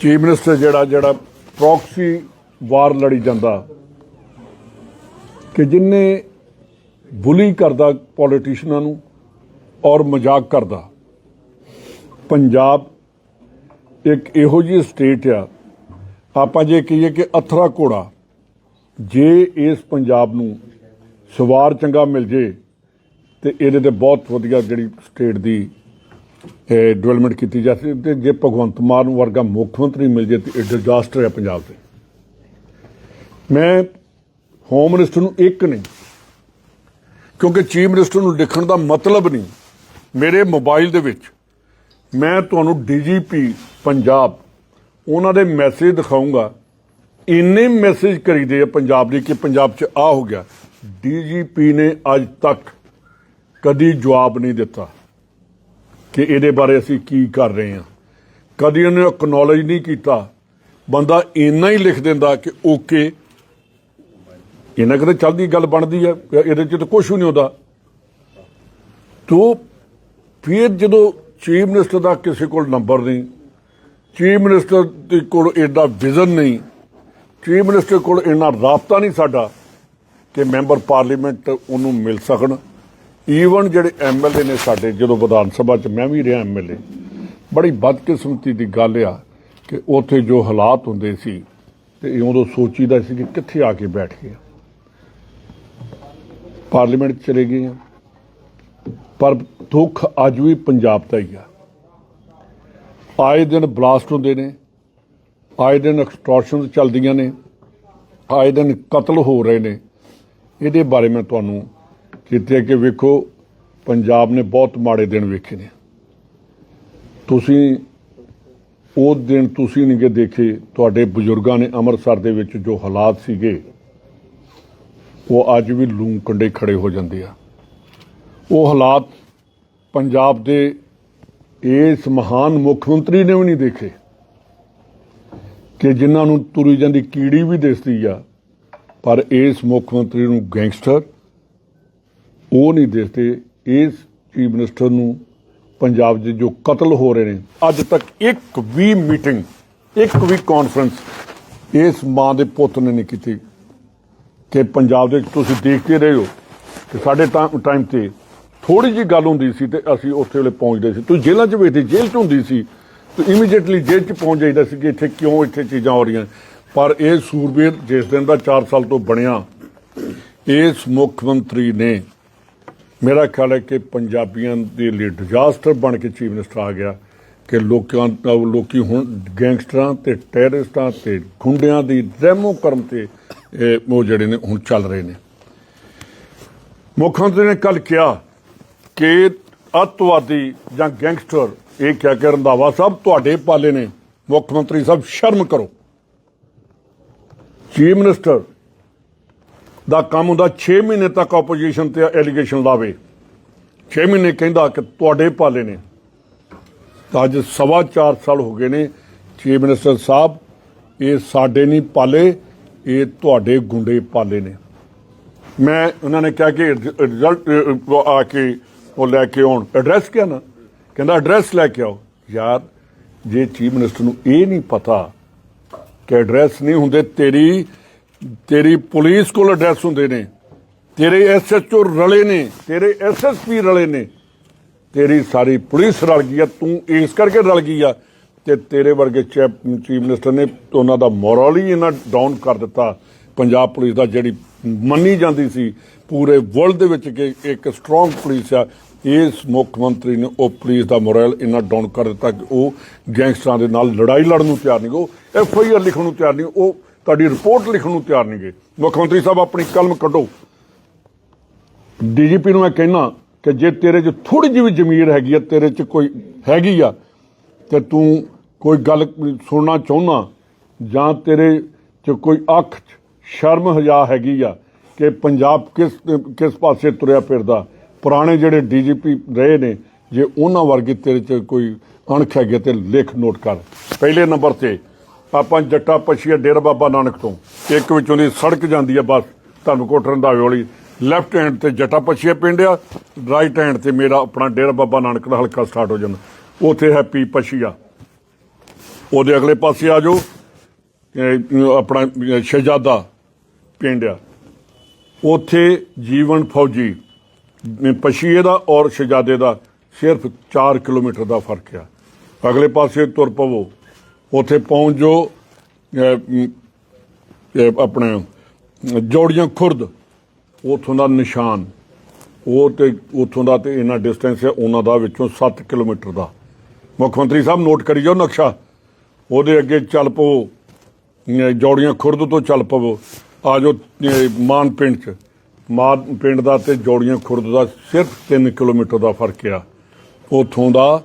Chief minister ਜਿਹੜਾ ਜਿਹੜਾ proxy ਵਾਰ ਲੜੀ ਜਾਂਦਾ ਕਿ ਜਿੰਨੇ ਬੁਲੀ ਕਰਦਾ ਪੋਲੀਟੀਸ਼ੀਅਨਾਂ ਨੂੰ ਔਰ ਮਜ਼ਾਕ ਕਰਦਾ। ਪੰਜਾਬ ਇੱਕ ਇਹੋ ਜਿਹੀ ਸਟੇਟ ਆ। ਆਪਾਂ ਜੇ ਕਹੀਏ ਕਿ ਅਥਰਾ ਘੋੜਾ, ਜੇ ਇਸ ਪੰਜਾਬ ਨੂੰ ਸਵਾਰ ਚੰਗਾ ਮਿਲ ਜੇ ਤੇ ਇਹਦੇ ਤੇ ਬਹੁਤ ਵਧੀਆ ਜਿਹੜੀ ਸਟੇਟ ਦੀ ਡਿਵੈਲਪਮੈਂਟ ਕੀਤੀ ਜਾ ਸਕਦੀ ਤੇ ਜੇ ਭਗਵੰਤ ਮਾਨ ਵਰਗਾ ਮੁੱਖ ਮੰਤਰੀ ਮਿਲ ਜੇ ਤੇ ਇਹ ਡਿਜ਼ਾਸਟਰ ਹੈ ਪੰਜਾਬ ਦੇ ਮੈਂ ਹੋਮ ਮਿਨਿਸਟਰ ਨੂੰ ਇੱਕ ਨਹੀਂ, ਕਿਉਂਕਿ ਚੀਫ ਮਿਨਿਸਟਰ ਨੂੰ ਲਿਖਣ ਦਾ ਮਤਲਬ ਨਹੀਂ। ਮੇਰੇ ਮੋਬਾਈਲ ਦੇ ਵਿੱਚ ਮੈਂ ਤੁਹਾਨੂੰ ਡੀਜੀਪੀ ਪੰਜਾਬ, ਉਹਨਾਂ ਦੇ ਮੈਸੇਜ ਦਿਖਾਉਂਗਾ ਇੰਨੇ ਮੈਸੇਜ ਕਰੀਦੇ ਆ ਪੰਜਾਬ ਦੇ ਕਿ ਪੰਜਾਬ 'ਚ ਆ ਹੋ ਗਿਆ। ਡੀਜੀਪੀ ਨੇ ਅੱਜ ਤੱਕ ਕਦੀ ਜਵਾਬ ਨਹੀਂ ਦਿੱਤਾ। ਕਿ ਇਹਦੇ ਬਾਰੇ ਅਸੀਂ ਕੀ ਕਰ ਰਹੇ ਹਾਂ। ਕਦੀ ਉਹਨੇ ਅਕਨੋਲਜ ਨਹੀਂ ਕੀਤਾ। ਬੰਦਾ ਇੰਨਾ ਹੀ ਲਿਖ ਦਿੰਦਾ ਕਿ ਓਕੇ। ਇਹਨਾਂ ਕਿਤੇ ਚੱਲਦੀ ਗੱਲ ਬਣਦੀ ਹੈ ਇਹਦੇ ਚ ਤਾਂ ਕੁਝ ਵੀ ਨਹੀਂ ਹੁੰਦਾ। ਤੋ ਫਿਰ ਜਦੋਂ ਚੀਫ ਮਿਨਿਸਟਰ ਦਾ ਕਿਸੇ ਕੋਲ ਨੰਬਰ ਨਹੀਂ, ਚੀਫ ਮਿਨਿਸਟਰ ਦੇ ਕੋਲ ਇਹਦਾ ਵਿਜ਼ਨ ਨਹੀਂ, ਚੀਫ ਮਿਨਿਸਟਰ ਕੋਲ ਇੰਨਾ ਰਾਬਤਾ ਨਹੀਂ ਸਾਡਾ ਕਿ ਮੈਂਬਰ ਪਾਰਲੀਮੈਂਟ ਉਹਨੂੰ ਮਿਲ ਸਕਣ। ਈਵਨ ਜਿਹੜੇ ਐਮਐਲਏ ਨੇ ਸਾਡੇ, ਜਦੋਂ ਵਿਧਾਨ ਸਭਾ 'ਚ ਮੈਂ ਵੀ ਰਿਹਾ ਐਮਐਲਏ ਬੜੀ ਬਦਕਿਸਮਤੀ ਦੀ ਗੱਲ ਆ ਕਿ ਉੱਥੇ ਜੋ ਹਾਲਾਤ ਹੁੰਦੇ ਸੀ ਤੇ ਉਦੋਂ ਸੋਚੀਦਾ ਸੀ ਕਿ ਕਿੱਥੇ ਆ ਕੇ ਬੈਠ ਗਏ ਪਾਰਲੀਮੈਂਟ ਚਲੇ ਗਏ ਆ। ਪਰ ਦੁੱਖ ਅੱਜ ਵੀ ਪੰਜਾਬ ਦਾ ਹੀ ਆ। ਆਏ ਦਿਨ ਬਲਾਸਟ ਹੁੰਦੇ ਨੇ, ਆਏ ਦਿਨ ਐਕਸਟੋਰਸ਼ਨਸ ਚੱਲਦੀਆਂ ਨੇ, ਆਏ ਦਿਨ ਕਤਲ ਹੋ ਰਹੇ ਨੇ, ਇਹਦੇ ਬਾਰੇ ਮੈਂ ਤੁਹਾਨੂੰ ਕੀਤੇ ਕਿ ਵੇਖੋ, ਪੰਜਾਬ ਨੇ ਬਹੁਤ ਮਾੜੇ ਦਿਨ ਵੇਖੇ ਨੇ। ਤੁਸੀਂ ਉਹ ਦਿਨ ਤੁਸੀਂ ਨਹੀਂ ਕਿ ਦੇਖੇ, ਤੁਹਾਡੇ ਬਜ਼ੁਰਗਾਂ ਨੇ ਅੰਮ੍ਰਿਤਸਰ ਦੇ ਵਿੱਚ ਜੋ ਹਾਲਾਤ ਸੀਗੇ, ਉਹ ਅੱਜ ਵੀ ਲੂੰ ਕੰਡੇ ਖੜੇ ਹੋ ਜਾਂਦੇ ਆ। ਉਹ ਹਾਲਾਤ ਪੰਜਾਬ ਦੇ ਇਸ ਮਹਾਨ ਮੁੱਖ ਮੰਤਰੀ ਨੇ ਵੀ ਨਹੀਂ ਦੇਖੇ ਕਿ ਜਿਨ੍ਹਾਂ ਨੂੰ ਤੁਰੀ ਜਾਂਦੀ ਕੀੜੀ ਵੀ ਦਿਸਦੀ ਆ, ਪਰ ਇਸ ਮੁੱਖ ਮੰਤਰੀ ਨੂੰ ਗੈਂਗਸਟਰ ਉਹ ਨਹੀਂ ਦੇਖਦੇ ਇਸ ਚੀਫ ਮਿਨਿਸਟਰ ਨੂੰ ਪੰਜਾਬ 'ਚ ਜੋ ਕਤਲ ਹੋ ਰਹੇ ਨੇ। ਅੱਜ ਤੱਕ ਇੱਕ ਵੀ ਮੀਟਿੰਗ, ਇੱਕ ਵੀ ਕਾਨਫਰੰਸ ਇਸ ਮਾਂ ਦੇ ਪੁੱਤ ਨੇ ਨਹੀਂ ਕੀਤੀ। ਕਿ ਪੰਜਾਬ ਦੇ ਤੁਸੀਂ ਦੇਖਦੇ ਰਹੇ ਹੋ ਕਿ ਸਾਡੇ ਟਾਈਮ ਤੇ ਥੋੜੀ ਜੀ ਗੱਲ ਹੁੰਦੀ ਸੀ ਤੇ ਅਸੀਂ ਉੱਥੇ ਵੇਲੇ ਪਹੁੰਚਦੇ ਸੀ। ਤੁਸੀਂ ਜੇਲ੍ਹਾਂ 'ਚ ਵੇਖਦੇ, ਜੇਲ੍ਹ 'ਚ ਹੁੰਦੀ ਸੀ। ਤੇ ਇਮੀਡੀਏਟਲੀ ਜੇਲ੍ਹ 'ਚ ਪਹੁੰਚ ਜਾਈਦਾ ਸੀ ਕਿ ਇੱਥੇ ਕਿਉਂ ਇੱਥੇ ਚੀਜ਼ਾਂ ਹੋ ਰਹੀਆਂ। ਪਰ ਇਹ ਸੂਰਬੀਰ ਜਿਸ ਦਿਨ ਦਾ 4 ਸਾਲ ਤੋਂ ਬਣਿਆ, ਇਸ ਮੁੱਖ ਮੰਤਰੀ ਨੇ ਮੇਰਾ ਖਿਆਲ ਹੈ ਕਿ ਪੰਜਾਬੀਆਂ ਦੇ ਲਈ ਡਿਜ਼ਾਸਟਰ ਬਣ ਕੇ ਚੀਫ ਮਿਨਿਸਟਰ ਆ ਗਿਆ ਕਿ ਲੋਕਾਂ ਲੋਕੀ ਹੁਣ ਗੈਂਗਸਟਰਾਂ ਤੇ ਟੈਰਰਿਸਟਾਂ ਤੇ ਗੁੰਡਿਆਂ ਦੀ ਰਹਿਮੋ ਕਰਮ ਤੇ ਉਹ ਜਿਹੜੇ ਨੇ ਹੁਣ ਚੱਲ ਰਹੇ ਨੇ। ਮੁੱਖ ਮੰਤਰੀ ਨੇ ਕੱਲ ਕਿਹਾ ਕਿ ਅੱਤਵਾਦੀ ਜਾਂ ਗੈਂਗਸਟਰ, ਇਹ ਕਹਿ ਕੇ ਰੰਧਾਵਾ ਸਾਹਿਬ ਤੁਹਾਡੇ ਪਾਲੇ ਨੇ। ਮੁੱਖ ਮੰਤਰੀ ਸਾਹਿਬ, ਸ਼ਰਮ ਕਰੋ। ਚੀਫ ਮਿਨਿਸਟਰ ਦਾ ਕੰਮ ਹੁੰਦਾ 6 ਮਹੀਨੇ ਤੱਕ ਆਪੋਜੀਸ਼ਨ ਤੇ ਐਲੀਗੇਸ਼ਨ ਲਾਵੇ। 6 ਮਹੀਨੇ ਕਹਿੰਦਾ ਕਿ ਤੁਹਾਡੇ ਪਾਲੇ ਨੇ। ਤਾਂ ਅੱਜ ਸਵਾ 4 ਸਾਲ ਹੋ ਗਏ ਨੇ ਚੀਫ ਮਿਨਿਸਟਰ ਸਾਹਿਬ, ਇਹ ਸਾਡੇ ਨਹੀਂ ਪਾਲੇ, ਇਹ ਤੁਹਾਡੇ ਗੁੰਡੇ ਪਾਲੇ ਨੇ। ਮੈਂ ਉਹਨਾਂ ਨੇ ਕਿਹਾ ਕਿ ਰਿਜ਼ਲਟ ਆ ਕੇ ਉਹ ਲੈ ਕੇ ਆਉਣ। ਐਡਰੈਸ ਕਿਹਾ ਨਾ? ਕਹਿੰਦਾ ਐਡਰੈਸ ਲੈ ਕੇ ਆਓ। ਯਾਰ, ਜੇ ਚੀਫ ਮਿਨਿਸਟਰ ਨੂੰ ਇਹ ਨਹੀਂ ਪਤਾ ਕਿ ਐਡਰੈਸ ਨਹੀਂ ਹੁੰਦੇ, ਤੇਰੀ ਤੇਰੀ ਪੁਲਿਸ ਕੋਲ ਐਡਰੈਸ ਹੁੰਦੇ ਨੇ, ਤੇਰੇ ਐਸਐਚਓ ਰਲੇ ਨੇ, ਤੇਰੇ ਐਸਐਸਪੀ ਰਲੇ ਨੇ, ਤੇਰੀ ਸਾਰੀ ਪੁਲਿਸ ਰਲ ਗਈ ਆ, ਤੂੰ ਇਸ ਕਰਕੇ ਰਲ ਗਈ ਆ ਤੇ ਤੇਰੇ ਵਰਗੇ ਚੀਫ ਮਿਨਿਸਟਰ ਨੇ ਉਹਨਾਂ ਦਾ ਮੋਰਲ ਹੀ ਇਹਨਾਂ ਡਾਊਨ ਕਰ ਦਿੱਤਾ। ਪੰਜਾਬ ਪੁਲਿਸ ਦਾ ਜਿਹੜੀ ਮੰਨੀ ਜਾਂਦੀ ਸੀ, ਪੂਰੇ ਵਰਲਡ ਦੇ ਵਿੱਚ ਕਿ ਇੱਕ ਸਟਰੋਂਗ ਪੁਲਿਸ ਆ, ਇਸ ਮੁੱਖ ਮੰਤਰੀ ਨੇ ਉਹ ਪੁਲਿਸ ਦਾ ਮੋਰਲ ਇੰਨਾ ਡਾਊਨ ਕਰ ਦਿੱਤਾ ਕਿ ਉਹ ਗੈਂਗਸਟਰਾਂ ਦੇ ਨਾਲ ਲੜਾਈ ਲੜਨ ਨੂੰ ਤਿਆਰ ਨਹੀਂ, ਉਹ ਐਫ ਆਈ ਆਰ ਲਿਖਣ ਨੂੰ ਤਿਆਰ ਨਹੀਂ, ਉਹ ਤੁਹਾਡੀ ਰਿਪੋਰਟ ਲਿਖਣ ਨੂੰ ਤਿਆਰ ਨਹੀਂਗੇ। ਮੁੱਖ ਮੰਤਰੀ ਸਾਹਿਬ, ਆਪਣੀ ਕਲਮ ਕੱਢੋ। ਡੀਜੀਪੀ ਨੂੰ ਮੈਂ ਕਹਿਣਾ ਕਿ ਜੇ ਤੇਰੇ 'ਚ ਥੋੜੀ ਜਿਹੀ ਵੀ ਜ਼ਮੀਰ ਹੈਗੀ ਆ, ਤੇਰੇ 'ਚ ਕੋਈ ਹੈਗੀ ਆ, ਤੇ ਤੂੰ ਕੋਈ ਗੱਲ ਸੁਣਨਾ ਚਾਹੁੰਨਾ, ਜਾਂ ਤੇਰੇ 'ਚ ਕੋਈ ਅੱਖ ਸ਼ਰਮ ਹਜ਼ਾ ਹੈਗੀ ਆ ਕਿ ਪੰਜਾਬ ਕਿਸ ਕਿਸ ਪਾਸੇ ਤੁਰਿਆ ਫਿਰਦਾ, ਪੁਰਾਣੇ ਜਿਹੜੇ ਡੀਜੀਪੀ ਰਹੇ ਨੇ, ਜੇ ਉਹਨਾਂ ਵਰਗੀ ਤੇਰੇ 'ਚ ਕੋਈ ਅਣਖ ਹੈਗੀ ਤੇ ਲਿਖ ਨੋਟ ਕਰ। ਪਹਿਲੇ ਨੰਬਰ ਤੇ ਆਪਾਂ ਜੱਟਾ ਪਛੀਆ ਡੇਰਾ ਬਾਬਾ ਨਾਨਕ ਤੋਂ। ਇੱਕ ਵਿੱਚੋਂ ਦੀ ਸੜਕ ਜਾਂਦੀ ਆ ਬਸ ਧਰਮਕੋਟ ਰੰਧਾਵੇ ਵਾਲੀ ਲੈਫਟ ਹੈਂਡ ਤੇ ਜੱਟਾ ਪਛੀਆ ਪਿੰਡ ਆ ਰਾਈਟ ਹੈਂਡ ਤੇ ਮੇਰਾ ਆਪਣਾ ਡੇਰਾ ਬਾਬਾ ਨਾਨਕ ਦਾ ਹਲਕਾ ਸਟਾਰਟ ਹੋ ਜਾਂਦਾ। ਉਥੇ ਹੈਪੀ ਪਛੀਆ ਉਹਦੇ ਅਗਲੇ ਪਾਸੇ ਆ ਜਾਓ ਆਪਣਾ ਸ਼ਹਿਜ਼ਾਦਾ ਪਿੰਡ ਆ। ਉੱਥੇ ਜੀਵਨ ਫੌਜੀ ਪਸ਼ੀਏ ਦਾ ਔਰ ਸ਼ਹਿਜ਼ਾਦੇ ਦਾ ਸਿਰਫ 4 ਕਿਲੋਮੀਟਰ ਦਾ ਫ਼ਰਕ ਆ। ਅਗਲੇ ਪਾਸੇ ਤੁਰ ਪਵੋ। ਉੱਥੇ ਪਹੁੰਚ ਜੋ ਆਪਣੇ ਜੋੜੀਆਂ ਖੁਰਦ, ਉਥੋਂ ਦਾ ਨਿਸ਼ਾਨ। ਉਹ ਤੇ ਉਥੋਂ ਦਾ ਤੇ ਇਹਨਾਂ ਡਿਸਟੈਂਸ ਹੈ, ਉਹਨਾਂ ਦਾ ਵਿੱਚੋਂ 7 ਕਿਲੋਮੀਟਰ ਦਾ। ਮੁੱਖ ਮੰਤਰੀ ਸਾਹਿਬ ਨੋਟ ਕਰੀ ਜਾਓ ਨਕਸ਼ਾ। ਉਹਦੇ ਅੱਗੇ ਚੱਲ ਪਵੋ ਜੋੜੀਆਂ ਖੁਰਦ ਤੋਂ ਚੱਲ ਪਵੋ। ਆ ਜੋ ਮਾਨ ਪਿੰਡ ਚ। ਮਾਨ ਪਿੰਡ ਦਾ ਤੇ ਜੋੜੀਆਂ ਖੁਰਦ ਦਾ ਸਿਰਫ 3 ਕਿਲੋਮੀਟਰ ਦਾ ਫ਼ਰਕ ਆ। ਉਥੋਂ ਦਾ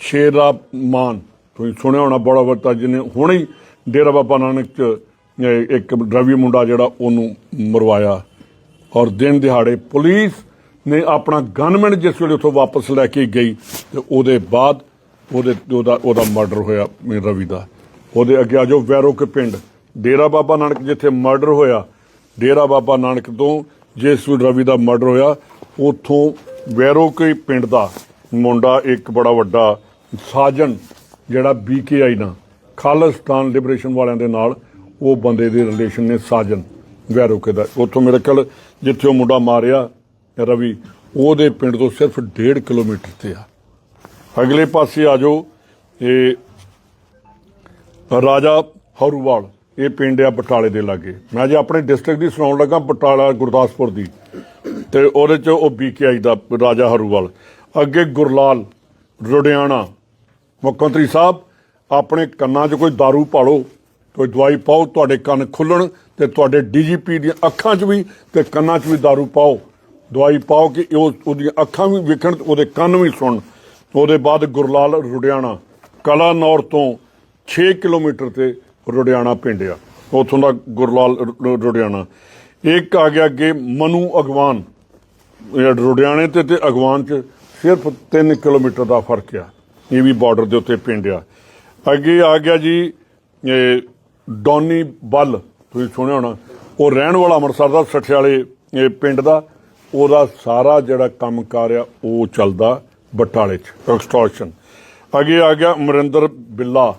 ਸ਼ੇਰਾ ਮਾਨ। ਤੁਸੀਂ ਸੁਣਿਆ ਹੋਣਾ ਬੜਾ ਵੱਡਾ ਜਿਹਨੇ ਹੁਣੇ ਹੀ ਡੇਰਾ ਬਾਬਾ ਨਾਨਕ ਚ ਇੱਕ ਰਵੀ ਮੁੰਡਾ ਜਿਹੜਾ ਉਹਨੂੰ ਮਰਵਾਇਆ। ਔਰ ਦਿਨ ਦਿਹਾੜੇ ਪੁਲਿਸ ਨੇ ਆਪਣਾ ਗਨਮੈਨ ਜਿਸ ਵੇਲੇ ਉੱਥੋਂ ਵਾਪਸ ਲੈ ਕੇ ਗਈ, ਤੇ ਉਹਦੇ ਬਾਅਦ ਉਹਦੇ, ਉਹਦਾ ਉਹਦਾ ਮਰਡਰ ਹੋਇਆ ਰਵੀ ਦਾ। ਉਹਦੇ ਅੱਗੇ ਆ ਜਾਓ ਵੈਰੋ ਕੇ ਪਿੰਡ। ਡੇਰਾ ਬਾਬਾ ਨਾਨਕ ਜਿੱਥੇ ਮਰਡਰ ਹੋਇਆ, ਡੇਰਾ ਬਾਬਾ ਨਾਨਕ ਤੋਂ ਜਿਸ ਵੇਲੇ ਰਵੀ ਦਾ ਮਰਡਰ ਹੋਇਆ, ਉੱਥੋਂ ਵੈਰੋ ਕੇ ਪਿੰਡ ਦਾ ਮੁੰਡਾ, ਇੱਕ ਬੜਾ ਵੱਡਾ ਸਾਜਨ ਜਿਹੜਾ ਬੀਕੇਆਈ ਨਾਲ ਖਾਲਿਸਤਾਨ ਲਿਬਰੇਸ਼ਨ ਵਾਲਿਆਂ ਦੇ ਨਾਲ, ਉਹ ਬੰਦੇ ਦੇ ਰਿਲੇਸ਼ਨ ਨੇ ਸਾਜਨ ਵੈਰੋਕੇ ਦਾ। ਉੱਥੋਂ ਮੇਰੇ ਕੋਲ ਜਿੱਥੇ ਉਹ ਮੁੰਡਾ ਮਾਰਿਆ ਰਵੀ, ਉਹਦੇ ਪਿੰਡ ਤੋਂ ਸਿਰਫ 1.5 ਕਿਲੋਮੀਟਰ ਤੇ ਆ। ਅਗਲੇ ਪਾਸੇ ਆ ਜਾਓ, ਇਹ ਰਾਜਾ ਹਰੂਵਾਲ, ਇਹ ਪਿੰਡ ਆ ਬਟਾਲੇ ਦੇ ਲਾਗੇ। ਮੈਂ ਜੇ ਆਪਣੇ ਡਿਸਟ੍ਰਿਕਟ ਦੀ ਸੁਣਾਉਣ ਲੱਗਾ ਬਟਾਲਾ, ਗੁਰਦਾਸਪੁਰ ਦੀ, ਤੇ ਉਹਦੇ ਚ ਉਹ ਬੀਕੇਆਈ ਦਾ ਰਾਜਾ ਹਰੂਵਾਲ। ਅੱਗੇ ਗੁਰਲਾਲ ਰੁੜਿਆਣਾ ਮੁੱਖ ਮੰਤਰੀ ਸਾਹਿਬ ਆਪਣੇ ਕੰਨਾਂ 'ਚ ਕੋਈ दारू ਪਾਲੋ ਕੋਈ ਦਵਾਈ ਪਾਓ ਤੁਹਾਡੇ ਕੰਨ ਖੁੱਲਣ ਤੇ ਤੁਹਾਡੇ ਡੀਜੀਪੀ ਦੀਆਂ ਅੱਖਾਂ 'ਚ ਵੀ ਤੇ ਕੰਨਾਂ 'ਚ ਵੀ दारू ਪਾਓ ਦਵਾਈ ਪਾਓ ਕਿ ਉਹ ਉਹਦੀਆਂ ਅੱਖਾਂ ਵੀ ਵੇਖਣ ਤੇ ਉਹਦੇ ਕੰਨ ਵੀ ਸੁਣਨ ਉਹਦੇ ਬਾਅਦ ਗੁਰਲਾਲ ਰੁੜਿਆਣਾ ਕਲਾਨੌਰ ਤੋਂ 6 ਕਿਲੋਮੀਟਰ ਤੇ ਰੁੜਿਆਣਾ ਪਿੰਡ ਆ ਉੱਥੋਂ ਦਾ ਗੁਰਲਾਲ ਰੁ- ਰੁੜਿਆਣਾ ਇੱਕ ਆ ਗਿਆ ਅੱਗੇ ਮਨੂ ਅਗਵਾਨ ਇਹ ਰੁੜਿਆਣੇ ਤੇ ਤੇ ਅਗਵਾਨ ਚ ਸਿਰਫ 3 ਕਿਲੋਮੀਟਰ ਦਾ ਫਰਕ ਆ ਇਹ ਵੀ ਬਾਰਡਰ ਦੇ ਉੱਤੇ ਪਿੰਡ ਆ। ਅੱਗੇ ਆ ਗਿਆ ਜੀ, ਇਹ ਡੌਨੀ ਬੱਲ, ਤੁਸੀਂ ਸੁਣਿਆ ਹੋਣਾ। ਉਹ ਰਹਿਣ ਵਾਲਾ ਅੰਮ੍ਰਿਤਸਰ ਦਾ ਸਠਿਆਲੇ ਇਹ ਪਿੰਡ ਦਾ। ਉਹਦਾ ਸਾਰਾ ਜਿਹੜਾ ਕੰਮਕਾਰ ਆ, ਉਹ ਚੱਲਦਾ ਬਟਾਲੇ ਚ, ਐਕਸਟੋਰਸ਼ਨ। ਅੱਗੇ ਆ ਗਿਆ ਅਮਰਿੰਦਰ ਬਿੱਲਾ।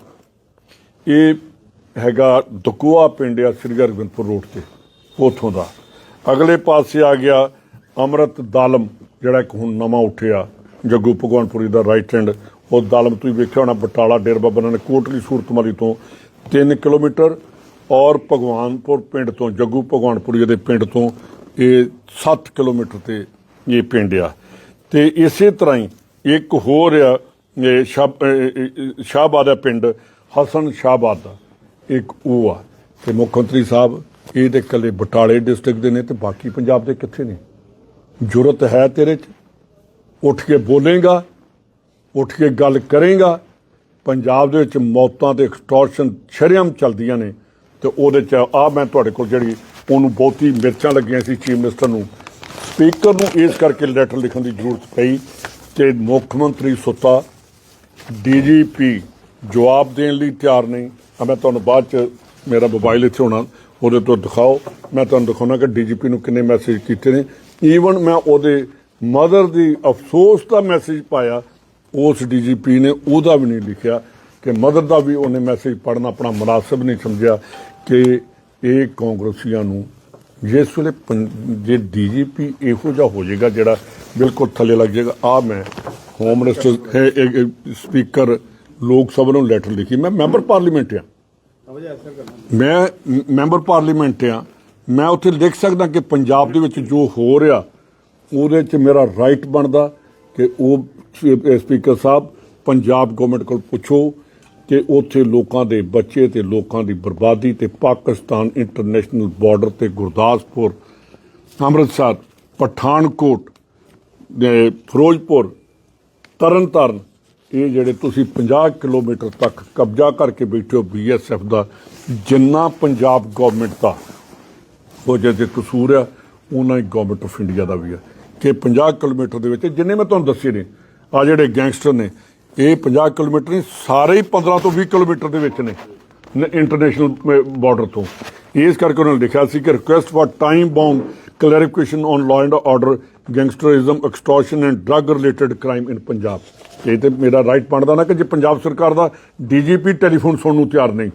ਇਹ ਹੈਗਾ ਦਕੂਆ ਪਿੰਡ ਆ, ਸ੍ਰੀ ਹਰਗੋਬਿੰਦਪੁਰ ਰੋਡ ਤੇ, ਉਥੋਂ ਦਾ। ਅਗਲੇ ਪਾਸੇ ਆ ਗਿਆ ਅਮਰਤ ਦਾਲਮ, ਜਿਹੜਾ ਇੱਕ ਹੁਣ ਨਵਾਂ ਉੱਠਿਆ, ਜੱਗੂ ਭਗਵਾਨਪੁਰੀ ਦਾ ਰਾਈਟ ਹੈਂਡ ਉਹ ਦਾਲਮ ਤੁਸੀਂ ਵੇਖਿਆ ਹੋਣਾ, ਬਟਾਲਾ, ਡੇਰ ਬਾਬਾ ਨਾਨਕ, ਕੋਟਲੀ, ਸੂਰਤਮਾਲੀ ਤੋਂ 3 ਕਿਲੋਮੀਟਰ ਔਰ ਭਗਵਾਨਪੁਰ ਪਿੰਡ ਤੋਂ, ਜੱਗੂ ਭਗਵਾਨਪੁਰੀ ਦੇ ਪਿੰਡ ਤੋਂ ਇਹ 7 ਕਿਲੋਮੀਟਰ ਤੇ ਇਹ ਪਿੰਡ ਆ। ਤੇ ਇਸੇ ਤਰ੍ਹਾਂ ਹੀ ਇੱਕ ਹੋਰ ਆ, ਇਹ ਸ਼ਾਹ- ਸ਼ਾਹਬਾਦ ਦਾ ਪਿੰਡ, ਹਸਨ ਸ਼ਾਹਬਾਦ ਦਾ। ਇੱਕ ਉਹ ਆ। ਤੇ ਮੁੱਖ ਮੰਤਰੀ ਸਾਹਿਬ, ਇਹ ਤੇ ਇਕੱਲੇ ਬਟਾਲੇ ਡਿਸਟ੍ਰਿਕਟ ਦੇ ਨੇ ਤੇ ਬਾਕੀ ਪੰਜਾਬ ਦੇ ਕਿੱਥੇ ਨੇ? ਜੁਰਤ ਹੈ ਤੇਰੇ 'ਚ? ਉੱਠ ਕੇ ਬੋਲੇਗਾ ਉੱਠ ਕੇ ਗੱਲ ਕਰੇਗਾ, ਪੰਜਾਬ ਦੇ ਵਿੱਚ ਮੌਤਾਂ ਤੇ ਐਕਸਟੋਰਸ਼ਨ ਸ਼ਰੇਆਮ ਚੱਲਦੀਆਂ ਨੇ, ਤੇ ਉਹਦੇ 'ਚ ਆ ਮੈਂ ਤੁਹਾਡੇ ਕੋਲ ਜਿਹੜੀ ਉਹਨੂੰ ਬਹੁਤੀ ਮਿਰਚਾਂ ਲੱਗੀਆਂ ਸੀ ਚੀਫ ਮਿਨਿਸਟਰ ਨੂੰ, ਸਪੀਕਰ ਨੂੰ ਇਸ ਕਰਕੇ ਲੈਟਰ ਲਿਖਣ ਦੀ ਜ਼ਰੂਰਤ ਪਈ ਕਿ ਮੁੱਖ ਮੰਤਰੀ ਸੁੱਤਾ, ਡੀਜੀਪੀ ਜਵਾਬ ਦੇਣ ਲਈ ਤਿਆਰ ਨਹੀਂ। ਆ ਮੈਂ ਤੁਹਾਨੂੰ ਬਾਅਦ ਚ ਮੇਰਾ ਮੋਬਾਈਲ ਇੱਥੇ ਹੋਣਾ, ਉਹਦੇ ਤੋਂ ਦਿਖਾਓ। ਮੈਂ ਤੁਹਾਨੂੰ ਦਿਖਾਉਣਾ ਕਿ ਡੀਜੀਪੀ ਨੂੰ ਕਿੰਨੇ ਮੈਸੇਜ ਕੀਤੇ ਨੇ। ਈਵਨ ਮੈਂ ਉਹਦੇ ਮਦਰ ਦੀ ਅਫਸੋਸ ਦਾ ਮੈਸੇਜ ਪਾਇਆ ਉਸ ਡੀਜੀਪੀ ਨੇ ਉਹਦਾ ਵੀ ਨਹੀਂ ਲਿਖਿਆ ਕਿ ਮਦਰ ਦਾ ਵੀ ਉਹਨੇ ਮੈਸੇਜ ਪੜਨਾ ਆਪਣਾ ਮੁਨਾਸਬ ਨਹੀਂ ਸਮਝਿਆ ਕਿ ਇਹ ਕਾਂਗਰਸੀਆਂ ਨੂੰ ਜਿਸ ਵੇਲੇ ਪੰ- ਜੇ ਡੀਜੀਪੀ ਇਹੋ ਜਿਹਾ ਹੋ ਜਾਏਗਾ ਜਿਹੜਾ ਬਿਲਕੁਲ ਥੱਲੇ ਲੱਗ ਜਾਏਗਾ। ਆ ਮੈਂ ਹੋਮ ਮਿਨਿਸਟਰ ਸਪੀਕਰ ਲੋਕ ਸਭਾ ਨੂੰ ਲੈਟਰ ਲਿਖੀ। ਮੈਂ ਮੈਂਬਰ ਪਾਰਲੀਮੈਂਟ ਆ। ਮੈਂ ਮੈਂਬਰ ਪਾਰਲੀਮੈਂਟ ਆ। ਮੈਂ ਉੱਥੇ ਲਿਖ ਸਕਦਾ ਕਿ ਪੰਜਾਬ ਦੇ ਵਿੱਚ ਜੋ ਹੋ ਰਿਹਾ, ਉਹਦੇ 'ਚ ਮੇਰਾ ਰਾਈਟ ਬਣਦਾ ਕਿ ਉਹ ਸਪੀਕਰ ਸਾਹਿਬ, ਪੰਜਾਬ ਗਵਰਨਮੈਂਟ ਕੋਲ ਪੁੱਛੋ ਕਿ ਉੱਥੇ ਲੋਕਾਂ ਦੇ ਬੱਚੇ ਤੇ ਲੋਕਾਂ ਦੀ ਬਰਬਾਦੀ ਤੇ ਪਾਕਿਸਤਾਨ ਇੰਟਰਨੈਸ਼ਨਲ ਬਾਰਡਰ ਤੇ ਗੁਰਦਾਸਪੁਰ, ਅੰਮ੍ਰਿਤਸਰ, ਪਠਾਨਕੋਟ, ਦੇ ਫਿਰੋਜ਼ਪੁਰ, ਤਰਨਤਾਰਨ, ਇਹ ਜਿਹੜੇ ਤੁਸੀਂ 50 ਕਿਲੋਮੀਟਰ ਤੱਕ ਕਬਜ਼ਾ ਕਰਕੇ ਬੈਠੇ ਹੋ ਬੀਐਸਐਫ ਦਾ, ਜਿੰਨਾ ਪੰਜਾਬ ਗਵਰਨਮੈਂਟ ਦਾ, ਉਹ ਜਿਹਦੇ ਕਸੂਰ ਆ ਉਹਨਾਂ ਹੀ ਗਵਰਨਮੈਂਟ ਆਫ ਇੰਡੀਆ ਦਾ ਵੀ ਆ। ਕਿ 50 ਕਿਲੋਮੀਟਰ ਦੇ ਵਿੱਚ, ਜਿੰਨੇ ਮੈਂ ਤੁਹਾਨੂੰ ਦੱਸੇ ਨੇ ਆ ਜਿਹੜੇ ਗੈਂਗਸਟਰ ਨੇ, ਇਹ 50 ਕਿਲੋਮੀਟਰ ਨਹੀਂ, ਸਾਰੇ ਹੀ 15 ਤੋਂ 20 ਕਿਲੋਮੀਟਰ ਦੇ ਵਿੱਚ ਨੇ ਇੰਟਰਨੈਸ਼ਨਲ ਬਾਰਡਰ ਤੋਂ। ਇਸ ਕਰਕੇ ਉਹਨਾਂ ਨੇ ਲਿਖਿਆ ਸੀ ਕਿ request for time bound clarification on law and order gangsterism extortion and drug related crime in Punjab ਇਹ ਤੇ ਮੇਰਾ ਰਾਈਟ ਬਣਦਾ ਨਾ ਕਿ ਜੇ ਪੰਜਾਬ ਸਰਕਾਰ ਦਾ ਡੀਜੀਪੀ ਟੈਲੀਫੋਨ ਸੁਣਨ ਨੂੰ ਤਿਆਰ ਨਹੀਂ,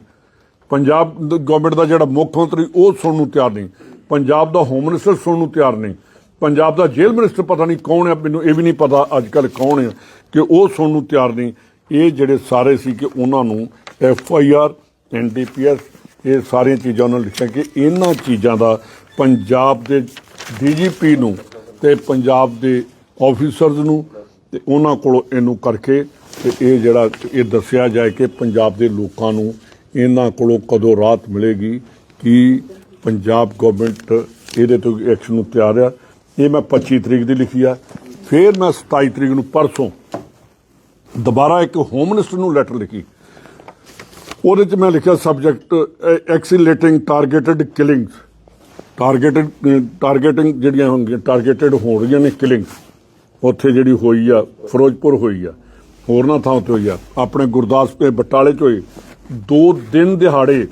ਪੰਜਾਬ ਗਵਰਨਮੈਂਟ ਦਾ ਜਿਹੜਾ ਮੁੱਖ ਮੰਤਰੀ ਉਹ ਸੁਣਨ ਨੂੰ ਤਿਆਰ ਨਹੀਂ, ਪੰਜਾਬ ਦਾ ਹੋਮ ਮਿਨਿਸਟਰ ਸੁਣਨ ਨੂੰ ਤਿਆਰ ਨਹੀਂ ਪੰਜਾਬ ਦਾ ਜੇਲ੍ਹ ਮਿਨਿਸਟਰ ਪਤਾ ਨਹੀਂ ਕੌਣ ਹੈ ਮੈਨੂੰ ਇਹ ਵੀ ਨਹੀਂ ਪਤਾ ਅੱਜ ਕੱਲ ਕੌਣ ਹੈ ਕਿ ਉਹ ਸੁਣਨ ਨੂੰ ਤਿਆਰ ਨਹੀਂ। ਇਹ ਜਿਹੜੇ ਸਾਰੇ ਸੀ ਕਿ ਉਹਨਾਂ ਨੂੰ ਐਫ ਆਈ ਆਰ ਐਨਡੀਪੀਐਸ ਇਹ ਸਾਰੀਆਂ ਚੀਜ਼ਾਂ ਉਹਨਾਂ ਨੇ ਲਿਖਿਆ ਕਿ ਇਹਨਾਂ ਚੀਜ਼ਾਂ ਦਾ ਪੰਜਾਬ ਦੇ ਡੀਜੀਪੀ ਨੂੰ ਤੇ ਪੰਜਾਬ ਦੇ ਆਫੀਸਰਸ ਨੂੰ ਤੇ ਉਹਨਾਂ ਕੋਲੋਂ ਇਹਨੂੰ ਕਰਕੇ ਤੇ ਇਹ ਜਿਹੜਾ ਇਹ ਦੱਸਿਆ ਜਾਏ ਕਿ ਪੰਜਾਬ ਦੇ ਲੋਕਾਂ ਨੂੰ ਇਹਨਾਂ ਕੋਲੋਂ ਕਦੋਂ ਰਾਹਤ ਮਿਲੇਗੀ, ਕਿ ਪੰਜਾਬ ਗਵਰਨਮੈਂਟ ਇਹਦੇ ਤੋਂ ਐਕਸ਼ਨ ਨੂੰ ਤਿਆਰ ਆ। ਇਹ ਮੈਂ 25 ਤਰੀਕ ਦੀ ਲਿਖੀ ਆ। ਫਿਰ ਮੈਂ 27 ਤਰੀਕ ਨੂੰ ਪਰਸੋਂ ਦੁਬਾਰਾ ਇੱਕ ਹੋਮ ਮਿਨਿਸਟਰ ਨੂੰ ਲੈਟਰ ਲਿਖੀ। ਉਹਦੇ ਚ ਮੈਂ ਲਿਖਿਆ subject accelerating targeted killings targeted targeting ਜਿਹੜੀਆਂ ਹੋਣਗੀਆਂ ਟਾਰਗੇਟਡ ਹੋ ਰਹੀਆਂ ਨੇ ਕਿਲਿੰਗਸ ਉੱਥੇ ਜਿਹੜੀ ਹੋਈ ਆ, ਫਿਰੋਜ਼ਪੁਰ ਹੋਈ ਆ, ਹੋਰਨਾਂ ਥਾਂ ਤੇ ਹੋਈ ਆ। ਆਪਣੇ ਗੁਰਦਾਸਪੁਰ ਬਟਾਲੇ ਚ ਹੋਈ। ਦੋ ਦਿਨ ਦਿਹਾੜੇ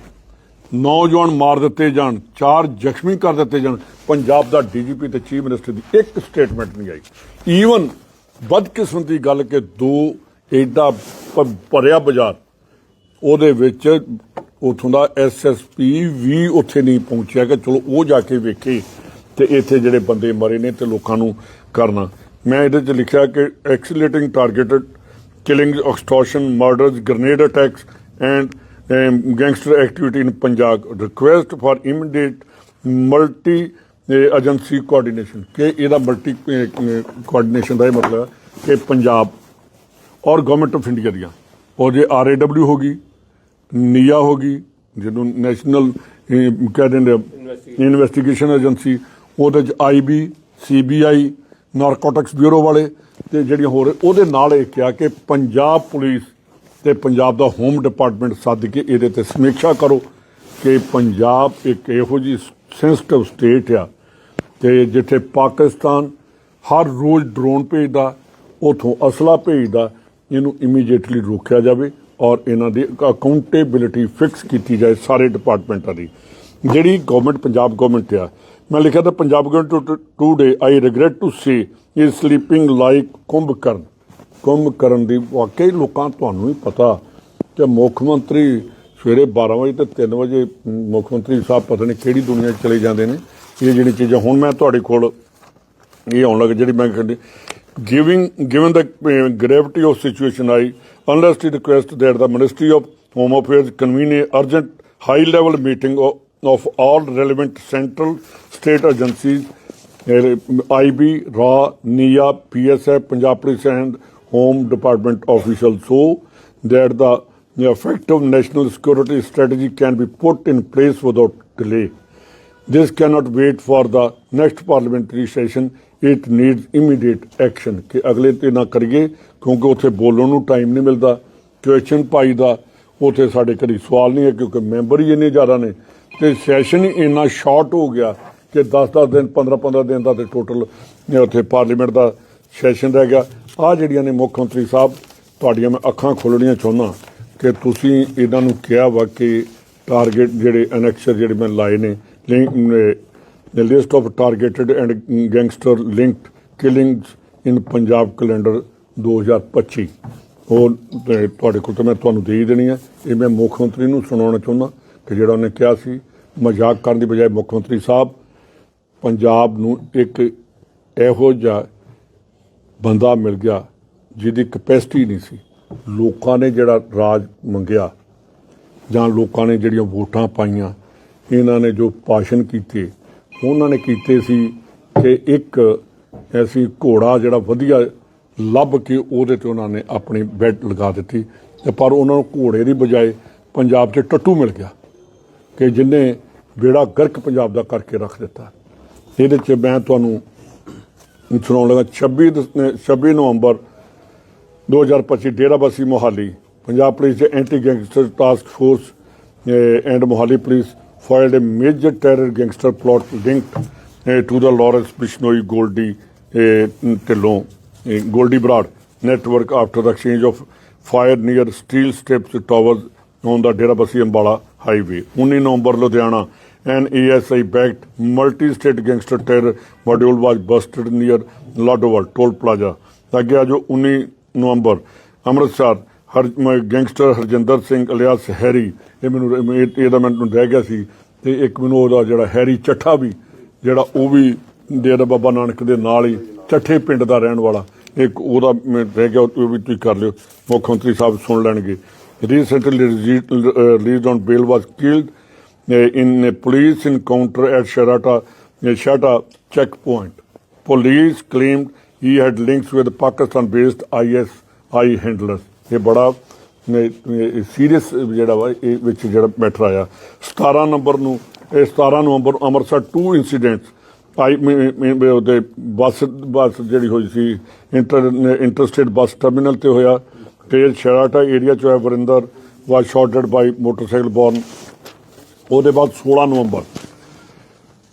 ਨੌਜਵਾਨ ਮਾਰ ਦਿੱਤੇ ਜਾਣ ਚਾਰ ਜ਼ਖਮੀ ਕਰ ਦਿੱਤੇ ਜਾਣ। ਪੰਜਾਬ ਦਾ ਡੀਜੀਪੀ ਤੇ ਚੀਫ ਮਿਨਿਸਟਰ ਦੀ ਇੱਕ ਸਟੇਟਮੈਂਟ ਨਹੀਂ ਆਈ। ਈਵਨ ਬਦਕਿਸਮਤ ਦੀ ਗੱਲ ਕਿ ਦੋ ਐਡਾ ਭਰਿਆ ਬਾਜ਼ਾਰ ਉਹਦੇ ਵਿੱਚ ਉਥੋਂ ਦਾ ਐਸਐਸਪੀ ਵੀ ਉੱਥੇ ਨਹੀਂ ਪਹੁੰਚਿਆ ਕਿ ਚਲੋ ਉਹ ਜਾ ਕੇ ਵੇਖੇ ਤੇ ਇੱਥੇ ਜਿਹੜੇ ਬੰਦੇ ਮਰੇ ਨੇ ਤੇ ਲੋਕਾਂ ਨੂੰ ਕਰਨਾ। ਮੈਂ ਇਹਦੇ 'ਚ ਲਿਖਿਆ ਕਿ accelerating targeted killing, extortion, murders grenade attacks and gangster activity in Punjab. Request for immediate multi-agency coordination. ਕਿ ਇਹਦਾ ਮਲਟੀ ਕੋਆਰਡੀਨੇਸ਼ਨ ਦਾ ਇਹ ਮਤਲਬ ਹੈ ਕਿ ਪੰਜਾਬ ਔਰ ਗਵਰਨਮੈਂਟ ਆਫ ਇੰਡੀਆ ਦੀਆਂ ਔਰ ਜੇ ਆਰਏਡਬਲਿਊ ਹੋਗੀ ਨੀਆ ਹੋਗੀ ਜਿਹਨੂੰ ਨੈਸ਼ਨਲ ਕਹਿ ਦਿੰਦੇ ਇਨਵੈਸਟੀਗੇਸ਼ਨ ਏਜੰਸੀ ਉਹਦੇ ਚ ਆਈਬੀ ਸੀਬੀਆਈ ਨਾਰਕੋਟਿਕਸ ਬਿਊਰੋ ਵਾਲੇ ਤੇ ਜਿਹੜੀਆਂ ਹੋਰ ਉਹਦੇ ਨਾਲ ਇਹ ਕਿਹਾ ਕਿ ਪੰਜਾਬ ਪੁਲਿਸ ਤੇ ਪੰਜਾਬ ਦਾ ਹੋਮ ਡਿਪਾਰਟਮੈਂਟ ਸੱਦ ਕੇ ਇਹਦੇ ਤੇ ਸਮੀਖਿਆ ਕਰੋ ਕਿ ਪੰਜਾਬ ਇੱਕ ਇਹੋ ਜੀ ਸੈਂਸਿਟਿਵ ਸਟੇਟ ਆ ਤੇ ਜਿੱਥੇ ਪਾਕਿਸਤਾਨ ਹਰ ਰੋਜ਼ ਡਰੋਨ ਭੇਜਦਾ, ਉਥੋਂ ਅਸਲਾ ਭੇਜਦਾ, ਇਹਨੂੰ ਇਮੀਡੀਏਟਲੀ ਰੋਕਿਆ ਜਾਵੇ ਔਰ ਇਹਨਾਂ ਦੀ ਅਕਾਊਂਟੇਬਿਲਿਟੀ ਫਿਕਸ ਕੀਤੀ ਜਾਏ ਸਾਰੇ ਡਿਪਾਰਟਮੈਂਟਾਂ ਦੀ। ਜਿਹੜੀ ਗਵਰਨਮੈਂਟ ਪੰਜਾਬ ਗਵਰਨਮੈਂਟ ਆ। ਮੈਂ ਲਿਖਿਆ ਤਾਂ, Punjab government today I regret to say is sleeping like Kumbhkaran ਕੰਮ ਕਰਨ ਦੀ ਵਾਕਈ ਲੋਕਾਂ ਤੁਹਾਨੂੰ ਹੀ ਪਤਾ ਕਿ ਮੁੱਖ ਮੰਤਰੀ ਸਵੇਰੇ 12 ਵਜੇ ਤੇ 3 ਵਜੇ ਮੁੱਖ ਮੰਤਰੀ ਸਾਹਿਬ ਪਤਾ ਨਹੀਂ ਕਿਹੜੀ ਦੁਨੀਆ 'ਚ ਚਲੇ ਜਾਂਦੇ ਨੇ ਇਹ ਜਿਹੜੀ ਚੀਜ਼ਾਂ ਹੁਣ ਮੈਂ ਤੁਹਾਡੇ ਕੋਲ ਇਹ ਆਉਣ ਲੱਗ ਜਿਹੜੀ ਮੈਂ ਕਹਿੰਦੀ giving given the gravity of situation I unless T request that the ministry of home affairs convene a urgent high level meeting of all relevant central state agencies IB ਰਾ NIA BSF Punjab police and home department officials so that the, the effective national security strategy can be put in place without delay this cannot wait for the next parliamentary session. It needs immediate action. ਕਿ ਅਗਲੇ ਤੇ ਨਾ ਕਰੀਏ ਕਿਉਂਕਿ ਉੱਥੇ ਬੋਲਣ ਨੂੰ time ਨਹੀਂ ਮਿਲਦਾ ਕੁਐਸਚਨ ਪਾਈ ਦਾ ਉੱਥੇ ਸਾਡੇ ਘਰੀ ਸਵਾਲ ਨਹੀਂ ਹੈ ਕਿਉਂਕਿ ਮੈਂਬਰ ਹੀ ਇੰਨੇ ਜ਼ਿਆਦਾ ਨੇ ਤੇ ਸੈਸ਼ਨ ਹੀ ਇੰਨਾ ਸ਼ਾਰਟ ਹੋ ਗਿਆ ਕਿ 10-10 ਦਿਨ 15-15 ਦਿਨ ਦਾ ਤੇ ਟੋਟਲ ਉੱਥੇ ਪਾਰਲੀਮੈਂਟ ਦਾ ਸੈਸ਼ਨ ਰਹਿ ਗਿਆ। ਆ ਜਿਹੜੀਆਂ ਨੇ ਮੁੱਖ ਮੰਤਰੀ ਸਾਹਿਬ, ਤੁਹਾਡੀਆਂ ਮੈਂ ਅੱਖਾਂ ਖੋਲਣੀਆਂ ਚਾਹੁੰਦਾ ਕਿ ਤੁਸੀਂ ਇਹਨਾਂ ਨੂੰ ਕਿਹਾ ਵਾ ਕਿ ਟਾਰਗੇਟ ਜਿਹੜੇ ਐਨੈਕਸਰ ਜਿਹੜੇ ਮੈਂ ਲਾਏ ਨੇ the list of targeted and gangster linked killings in Punjab calendar 2025 ਉਹ ਤੁਹਾਡੇ ਕੋਲ ਤਾਂ ਮੈਂ ਤੁਹਾਨੂੰ ਦੇ ਹੀ ਦੇਣੀ ਹੈ ਇਹ ਮੈਂ ਮੁੱਖ ਮੰਤਰੀ ਨੂੰ ਸੁਣਾਉਣਾ ਚਾਹੁੰਦਾ ਕਿ ਜਿਹੜਾ ਉਹਨੇ ਕਿਹਾ ਸੀ, ਮਜ਼ਾਕ ਕਰਨ ਦੀ ਬਜਾਏ ਮੁੱਖ ਮੰਤਰੀ ਸਾਹਿਬ, ਪੰਜਾਬ ਨੂੰ ਇੱਕ ਇਹੋ ਜਿਹਾ ਬੰਦਾ ਮਿਲ ਗਿਆ ਜਿਹਦੀ ਕਪੈਸਿਟੀ ਨਹੀਂ ਸੀ। ਲੋਕਾਂ ਨੇ ਜਿਹੜਾ ਰਾਜ ਮੰਗਿਆ ਜਾਂ ਲੋਕਾਂ ਨੇ ਜਿਹੜੀਆਂ ਵੋਟਾਂ ਪਾਈਆਂ, ਇਹਨਾਂ ਨੇ ਜੋ ਭਾਸ਼ਣ ਕੀਤੇ, ਉਹਨਾਂ ਨੇ ਕੀਤੇ ਸੀ ਕਿ ਇੱਕ ਐਸੀ ਘੋੜਾ ਜਿਹੜਾ ਵਧੀਆ ਲੱਭ ਕੇ ਉਹਦੇ ਤੇ ਉਹਨਾਂ ਨੇ ਆਪਣੀ ਬੈਡ ਲਗਾ ਦਿੱਤੀ ਤੇ ਪਰ ਉਹਨਾਂ ਨੂੰ ਘੋੜੇ ਦੀ ਬਜਾਏ ਪੰਜਾਬ 'ਚ ਟੱਟੂ ਮਿਲ ਗਿਆ ਕਿ ਜਿਨੇ ਬੇੜਾ ਗਰਕ ਪੰਜਾਬ ਦਾ ਕਰਕੇ ਰੱਖ ਦਿੱਤਾ। ਇਹਦੇ 'ਚ ਮੈਂ ਤੁਹਾਨੂੰ ਸੁਣਾਉਣ ਲੱਗਾ 26 ਦਸ- 26 ਨਵੰਬਰ 2025 ਡੇਰਾਬੱਸੀ ਮੋਹਾਲੀ ਪੰਜਾਬ ਪੁਲਿਸ ਦੇ anti gangster task force and Mohali police filed a major terror gangster plot linked uh, to the Lawrence Bishnoi Goldie uh, Tillon, uh, Goldie Broad network after the exchange of fire near steel steps towers on the Derabasi Ambala highway. 19 November Ludhiana, an ASI backed multi state gangster terror module was busted near Ladowal toll plaza. ਅੱਗੇ ਆ ਜੋ 19 ਨਵੰਬਰ। ਅੰਮ੍ਰਿਤਸਰ, ਹਰ gangster Harjinder Singh alias Harry, ਇਹ ਮੈਨੂੰ ਇਹਦਾ ਮੈਨੂੰ ਰਹਿ ਗਿਆ ਸੀ ਤੇ ਇੱਕ ਮੈਨੂੰ ਉਹਦਾ ਜਿਹੜਾ ਹੈਰੀ ਚੱਠਾ ਵੀ, ਜਿਹੜਾ ਉਹ ਵੀ ਡੇਰਾ ਬਾਬਾ ਨਾਨਕ ਦੇ ਨਾਲ ਹੀ ਚੱਠੇ ਪਿੰਡ ਦਾ ਰਹਿਣ ਵਾਲਾ। ਇੱਕ ਉਹਦਾ ਮੈਂ ਰਹਿ ਗਿਆ, ਉਹ ਵੀ ਤੁਸੀਂ ਕਰ ਲਿਓ, ਮੁੱਖ ਮੰਤਰੀ ਸਾਹਿਬ ਸੁਣ ਲੈਣਗੇ। Recently released on bail was killed in a police encounter at Sharata, Shata checkpoint. Police claimed he had links with Pakistan-based ISI handlers. ਇਹ ਬੜਾ ਸੀਰੀਅਸ ਜਿਹੜਾ ਵਾ ਇਹ ਵਿੱਚ ਜਿਹੜਾ ਮੈਟਰ ਆਇਆ 17 ਨੰਬਰ ਨੂੰ ਇਹ 17 ਨਵੰਬਰ ਨੂੰ ਅੰਮ੍ਰਿਤਸਰ ਟੂ ਇਨਸੀਡੈਂਟਸ ਆਈ ਉਹਦੇ ਬੱਸ ਬੱਸ ਜਿਹੜੀ ਹੋਈ ਸੀ ਇੰਟਰ ਇੰਟਰਸਟੇਟ ਬੱਸ ਟਰਮੀਨਲ ਤੇ ਹੋਇਆ ਤੇ ਸ਼ਰਾਟਾ ਏਰੀਆ ਚ ਹੋਇਆ Varinder was shot by motorcycle borne ਉਹਦੇ ਬਾਅਦ 16 ਨਵੰਬਰ,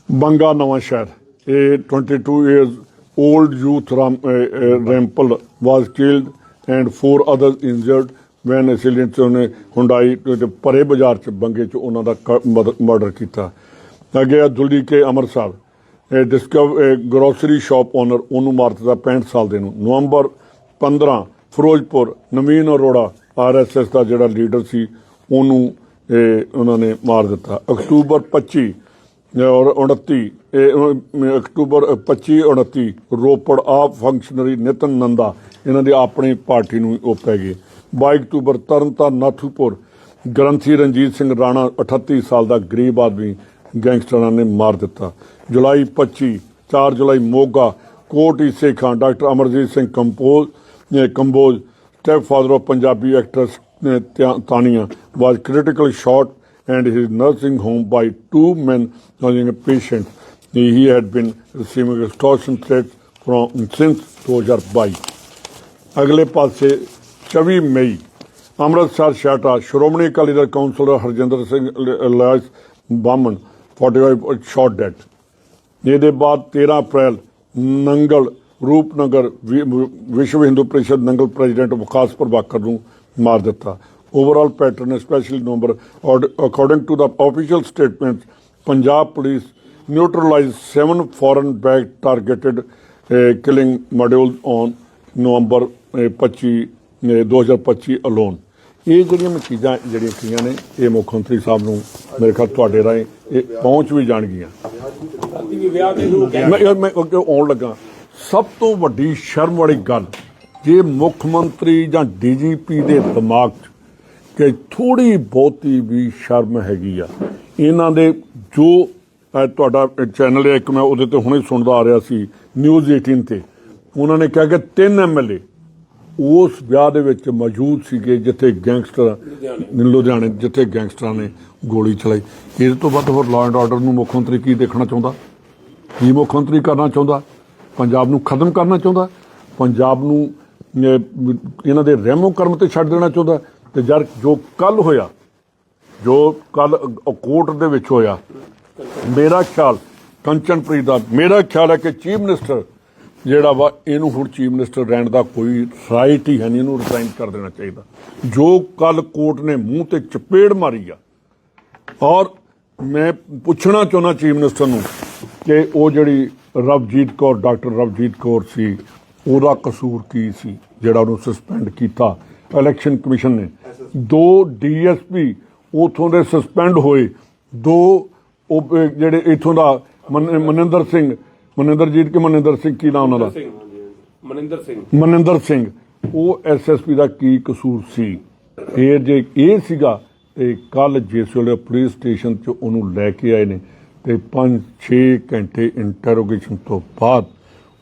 ਬੰਗਾ ਨਵਾਂ ਸ਼ਹਿਰ। ਇਹ 22 years old youth Rampal was killed and four others injured when assailant ਉਹਨੇ ਹੁੰਡਾਈ ਤੇ ਪਰੇ ਬਾਜ਼ਾਰ ਚ ਬੰਗੇ ਚ ਉਹਨਾਂ ਦਾ ਮਰਡਰ ਕੀਤਾ। ਅੱਗੇ ਆ ਦੁਲਦੀ ਕੇ ਅੰਮ੍ਰਿਤਸਰ ਇਹ ਡਿਸਕਵਰ ਗਰੋਸਰੀ ਸ਼ਾਪ ਓਨਰ ਉਹਨੂੰ ਮਾਰ ਦਿੱਤਾ 65 ਸਾਲ ਦੇ ਨੂੰ। ਨਵੰਬਰ 15 ਫਿਰੋਜ਼ਪੁਰ ਨਵੀਨ ਅਰੋੜਾ ਆਰਐਸਐਸ ਦਾ ਜਿਹੜਾ ਲੀਡਰ ਸੀ, ਉਹਨੂੰ ਇਹ ਉਹਨਾਂ ਨੇ ਮਾਰ ਦਿੱਤਾ। ਅਕਤੂਬਰ 25 ਔਰ 29 ਇਹ ਅਕਤੂਬਰ 25 29 ਰੋਪੜ ਆਪ ਫੰਕਸ਼ਨਰੀ ਨਿਤਨ ਨੰਦਾ, ਇਹਨਾਂ ਦੀ ਆਪਣੀ ਪਾਰਟੀ ਨੂੰ ਉਹ ਪੈ ਗਏ। 22 ਅਕਤੂਬਰ ਤਰਨਤਾਰਨ ਨਾਥੂਪੁਰ, ਗ੍ਰੰਥੀ ਰਣਜੀਤ ਸਿੰਘ ਰਾਣਾ 38 ਸਾਲ ਦਾ ਗਰੀਬ ਆਦਮੀ, ਗੈਂਗਸਟਰਾਂ ਨੇ ਮਾਰ ਦਿੱਤਾ। ਜੁਲਾਈ 25 4 ਜੁਲਾਈ Moga, Kot Ise Khan doctor Amarjit Singh compose Kamboj step father of Punjabi actress Tania was critically shot and his nursing home by two men causing a patient. He he had been receiving extortion threats from since 2022. ਅਗਲੇ ਪਾਸੇ 24 ਮਈ Amritsar ਸ਼ਾਟਾ Shiromani Akali Dal councillor Harjinder Singh alias Baman 45 shot dead ਇਹਦੇ ਬਾਅਦ 13 ਅਪ੍ਰੈਲ ਨੰਗਲ ਰੂਪਨਗਰ ਵਿ- Vishwa Hindu Parishad Nangal president Vikas Prabhakar ਨੂੰ ਮਾਰ ਦਿੱਤਾ। Overall pattern specially number according to the official statement Punjab police neutralize 7 foreign backed targeted killing module on November ah, 25 ah, 2025 alone ਇਹ ਜਿਹੜੀਆਂ ਚੀਜ਼ਾਂ ਜਿਹੜੀਆਂ ਕੀਆਂ ਨੇ ਇਹ ਮੁੱਖ ਮੰਤਰੀ ਸਾਹਿਬ ਨੂੰ ਮੇਰੇ ਖਿਆਲ ਤੁਹਾਡੇ ਰਾਹੀਂ ਇਹ ਪਹੁੰਚ ਵੀ ਜਾਣਗੀਆਂ। ਮੈਂ ਆਉਣ ਲੱਗਾ। ਸਭ ਤੋਂ ਵੱਡੀ ਸ਼ਰਮ ਵਾਲੀ ਗੱਲ ਜੇ ਮੁੱਖ ਮੰਤਰੀ ਜਾਂ ਡੀਜੀਪੀ ਦੇ ਦਿਮਾਗ 'ਚ ਕਿ ਥੋੜੀ ਬਹੁਤੀ ਵੀ ਸ਼ਰਮ ਹੈਗੀ ਆ ਇਹਨਾਂ ਦੇ ਜੋ ਤੁਹਾਡਾ ਚੈਨਲ ਹੈ ਇੱਕ ਮੈਂ ਉਹਦੇ ਤੇ ਹੁਣੇ ਸੁਣਦਾ ਆ ਰਿਹਾ ਸੀ ਨਿਊਜ਼ 18 ਤੇ ਉਹਨਾਂ ਨੇ ਕਿਹਾ ਕਿ ਤਿੰਨ ਐਮਐਲਏ ਉਸ ਵਿਆਹ ਦੇ ਵਿੱਚ ਮੌਜੂਦ ਸੀਗੇ ਜਿੱਥੇ ਗੈਂਗਸਟਰ ਲੁਧਿਆਣੇ। ਜਿੱਥੇ ਗੈਂਗਸਟਰਾਂ ਨੇ ਗੋਲੀ ਚਲਾਈ। ਇਹਦੇ ਤੋਂ ਵੱਧ ਹੋਰ ਲਾਅ ਐਂਡ ਆਰਡਰ ਨੂੰ ਮੁੱਖ ਮੰਤਰੀ ਕੀ ਦੇਖਣਾ ਚਾਹੁੰਦਾ? ਕੀ ਮੁੱਖ ਮੰਤਰੀ ਕਰਨਾ ਚਾਹੁੰਦਾ? ਪੰਜਾਬ ਨੂੰ ਖਤਮ ਕਰਨਾ ਚਾਹੁੰਦਾ? ਪੰਜਾਬ ਨੂੰ ਇਹਨਾਂ ਦੇ ਰਹਿਮੋ ਕਰਮ ਤੇ ਛੱਡ ਦੇਣਾ ਚਾਹੁੰਦਾ ਤੇ ਜਦ ਜੋ ਕੱਲ ਹੋਇਆ, ਜੋ ਕੱਲ ਕੋਰਟ ਦੇ ਵਿੱਚ ਹੋਇਆ, ਮੇਰਾ ਖਿਆਲ ਕੰਚਨਪ੍ਰੀਤ ਦਾ, ਮੇਰਾ ਖਿਆਲ ਹੈ ਕਿ ਚੀਫ ਮਿਨਿਸਟਰ ਜਿਹੜਾ ਵਾ, ਇਹਨੂੰ ਹੁਣ ਚੀਫ ਮਿਨਿਸਟਰ ਰਹਿਣ ਦਾ ਕੋਈ ਰਾਈਟ ਹੀ ਹੈ ਨਹੀਂ, ਇਹਨੂੰ ਰਿਜ਼ਾਈਨ ਕਰ ਦੇਣਾ ਚਾਹੀਦਾ। ਜੋ ਕੱਲ ਕੋਰਟ ਨੇ ਮੂੰਹ ਤੇ ਚਪੇੜ ਮਾਰੀ ਆ, ਔਰ ਮੈਂ ਪੁੱਛਣਾ ਚਾਹੁੰਦਾ ਚੀਫ ਮਿਨਿਸਟਰ ਨੂੰ ਕਿ ਉਹ ਜਿਹੜੀ ਰਵਜੀਤ ਕੌਰ, ਡਾਕਟਰ ਰਵਜੀਤ ਕੌਰ ਸੀ ਉਹਦਾ ਕਸੂਰ ਕੀ ਸੀ ਜਿਹੜਾ ਉਹਨੂੰ ਸਸਪੈਂਡ ਕੀਤਾ? ਇਲੈਕਸ਼ਨ ਕਮਿਸ਼ਨ ਨੇ। ਦੋ ਡੀਐਸਪੀ ਉਥੋਂ ਦੇ ਸਸਪੈਂਡ ਹੋਏ। ਦੋ ਉਹ ਜਿਹੜੇ ਇਥੋਂ ਦਾ ਮਨ- ਮਨਿੰਦਰ ਸਿੰਘ ਮਨਿੰਦਰਜੀਤ ਕੇ ਮਨਿੰਦਰ ਸਿੰਘ ਕੀ ਨਾਮ ਉਹਨਾਂ ਦਾ? ਮਨਿੰਦਰ ਸਿੰਘ ਮਨਿੰਦਰ ਸਿੰਘ। ਉਹ ਐਸਐਸਪੀ ਦਾ ਕੀ ਕਸੂਰ ਸੀ? ਫਿਰ ਜੇ ਇਹ ਸੀਗਾ ਤੇ ਕੱਲ ਜਿਸ ਵੇਲੇ ਪੁਲਿਸ ਸਟੇਸ਼ਨ 'ਚ ਉਹਨੂੰ ਲੈ ਕੇ ਆਏ ਨੇ ਤੇ 5-6 ਘੰਟੇ ਇੰਟਰੋਗੇਸ਼ਨ ਤੋਂ ਬਾਅਦ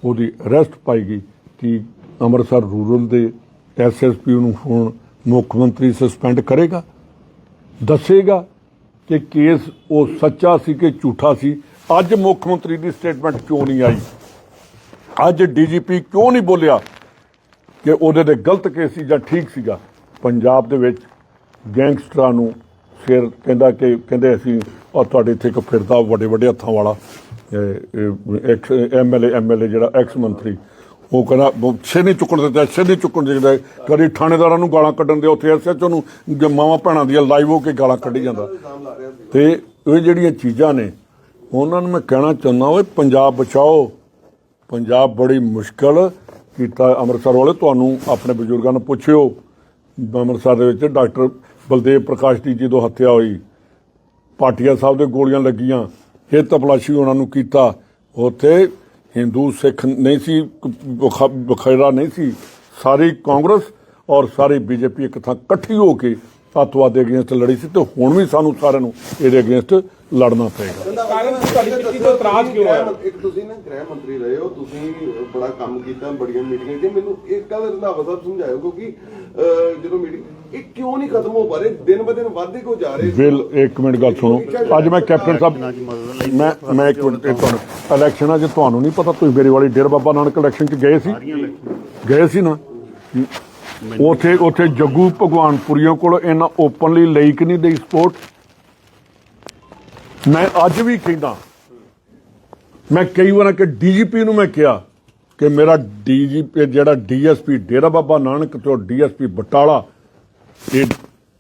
ਉਹਦੀ ਅਰੈਸਟ ਪਾਈ ਗਈ। ਕਿ ਅੰਮ੍ਰਿਤਸਰ ਰੂਰਲ ਦੇ ਐਸਐਸਪੀ ਨੂੰ ਹੁਣ ਮੁੱਖ ਮੰਤਰੀ ਸਸਪੈਂਡ ਕਰੇਗਾ? ਦੱਸੇਗਾ ਕਿ ਕੇਸ ਉਹ ਸੱਚਾ ਸੀ ਕਿ ਝੂਠਾ ਸੀ? ਅੱਜ ਮੁੱਖ ਮੰਤਰੀ ਦੀ ਸਟੇਟਮੈਂਟ ਕਿਉਂ ਨਹੀਂ ਆਈ? ਅੱਜ ਡੀਜੀਪੀ ਕਿਉਂ ਨਹੀਂ ਬੋਲਿਆ ਕਿ ਉਹਦੇ ਤੇ ਗਲਤ ਕੇਸ ਸੀ ਜਾਂ ਠੀਕ ਸੀਗਾ? ਪੰਜਾਬ ਦੇ ਵਿੱਚ ਗੈਂਗਸਟਰਾਂ ਨੂੰ ਫਿਰ ਕਹਿੰਦਾ ਕਿ ਕਹਿੰਦੇ ਅਸੀਂ ਔਰ ਤੁਹਾਡੇ ਇੱਥੇ ਇੱਕ ਫਿਰਦਾ ਵੱਡੇ ਵੱਡੇ ਹੱਥਾਂ ਵਾਲਾ ਐਕਸ ਐਮਐਲਏ ਐਮਐਲਏ ਜਿਹੜਾ ਐਕਸ ਮੰਤਰੀ ਉਹ ਕਹਿੰਦਾ ਬ- ਸਿਰ ਨਹੀਂ ਚੁੱਕਣ ਦਿੰਦਾ ਸਿਰ ਨਹੀਂ ਚੁੱਕਣ ਦਿੰਦਾ ਕਦੀ ਥਾਣੇਦਾਰਾਂ ਨੂੰ ਗਾਲਾਂ ਕੱਢਣ ਦੇ ਉੱਥੇ ਐਸਐਚਓ ਨੂੰ ਮਾਵਾਂ ਭੈਣਾਂ ਦੀਆਂ ਲਾਈਵ ਹੋ ਕੇ ਗਾਲਾਂ ਕੱਢੀ ਜਾਂਦਾ। ਤੇ ਇਹ ਜਿਹੜੀਆਂ ਚੀਜ਼ਾਂ ਨੇ, ਉਹਨਾਂ ਨੂੰ ਮੈਂ ਕਹਿਣਾ ਚਾਹੁੰਦਾ ਓਏ, ਪੰਜਾਬ ਬਚਾਓ। ਪੰਜਾਬ ਬੜੀ ਮੁਸ਼ਕਲ ਕੀਤਾ ਅੰਮ੍ਰਿਤਸਰ ਵਾਲੇ, ਤੁਹਾਨੂੰ ਆਪਣੇ ਬਜ਼ੁਰਗਾਂ ਨੂੰ ਪੁੱਛਿਓ। ਅੰਮ੍ਰਿਤਸਰ ਦੇ ਵਿੱਚ ਡਾਕਟਰ ਬਲਦੇਵ ਪ੍ਰਕਾਸ਼ ਦੀ ਜਦੋਂ ਹੱਤਿਆ ਹੋਈ, ਪਾਟੀਆ ਸਾਹਿਬ ਦੇ ਗੋਲੀਆਂ ਲੱਗੀਆਂ, ਇਹ ਤਪਲਾਸ਼ੀ ਉਹਨਾਂ ਨੂੰ ਕੀਤਾ। ਉੱਥੇ ਹਿੰਦੂ, ਸਿੱਖ ਨਹੀਂ ਸੀ, ਬਖ- ਨਹੀਂ ਸੀ। ਸਾਰੀ ਕਾਂਗਰਸ ਔਰ ਸਾਰੀ ਬੀਜੇਪੀ ਇੱਕ ਥਾਂ ਇਕੱਠੀ ਹੋ ਕੇ ਅੱਤਵਾਦ ਦੇ ਅਗੇਂਸਟ ਲੜੀ ਸੀ ਤੇ ਹੁਣ ਵੀ ਸਾਨੂੰ ਸਾਰਿਆਂ ਨੂੰ ਇਹਦੇ ਅਗੇਂਸਟ ਲੜਨਾ ਪਏਗਾ। ਕਾਰਨ ਤੁਹਾਡੀ ਚਿੱਠੀ ਤੋਂ ਇਤਰਾਜ਼ ਕਿਉਂ ਆਇਆ? ਇੱਕ ਤੁਸੀਂ ਨਾ ਗ੍ਰਹਿ ਮੰਤਰੀ ਰਹੇ ਹੋ ਤੁਸੀਂ ਬੜਾ ਕੰਮ ਕੀਤਾ ਬੜੀਆਂ ਮੀਟਿੰਗਾਂ ਕੀਤੀਆਂ। ਮੈਨੂੰ ਇੱਕ ਗੱਲ ਰੰਧਾਵਾ ਸਾਹਿਬ ਸਮਝਾਇਓ ਕਿਉਂਕਿ ਜਦੋਂ ਮੀਟਿੰਗ ਇਹ ਕਿਉਂ ਨਹੀਂ ਖਤਮ ਹੋ ਪਾ ਰਹੇ? ਦਿਨ ਬ ਦਿਨ ਵੱਧਦੇ ਕੋ ਜਾ ਰਹੇ ਵਿਲ ਇੱਕ ਮਿੰਟ ਗੱਲ ਸੁਣੋ। ਅੱਜ ਮੈਂ ਕੈਪਟਨ ਸਾਹਿਬ ਮੈਂ ਮੈਂ ਇੱਕ ਮਿੰਟ ਇਹ ਤੁਹਾਨੂੰ ਇਲੈਕਸ਼ਨਾਂ 'ਚ ਤੁਹਾਨੂੰ ਨਹੀਂ ਪਤਾ ਤੁਸੀਂ ਮੇਰੀ ਵਾਲੀ ਡੇਰ ਬਾਬਾ ਨਾਨਕ ਇਲੈਕਸ਼ਨ 'ਚ ਗਏ ਸੀ। ਗਏ ਸੀ ਨਾ? ਉਥੇ ਉਥੇ ਜੱਗੂ ਭਗਵਾਨਪੁਰੀਆਂ ਕੋਲ ਇਹਨਾਂ ਓਪਨਲੀ ਲਈ ਕਿ ਨਹੀਂ ਦੇ ਸਪੋਰਟ ਮੈਂ ਅੱਜ ਵੀ ਕਹਿੰਦਾ, ਮੈਂ ਕਈ ਵਾਰ ਕਿ ਡੀਜੀਪੀ ਨੂੰ ਮੈਂ ਕਿਹਾ ਕਿ ਮੇਰਾ ਡੀਜੀਪੀ ਜਿਹੜਾ ਡੀਐਸਪੀ ਡੇਰਾ ਬਾਬਾ ਨਾਨਕ ਤੋਂ ਡੀਐਸਪੀ ਬਟਾਲਾ, ਇਹ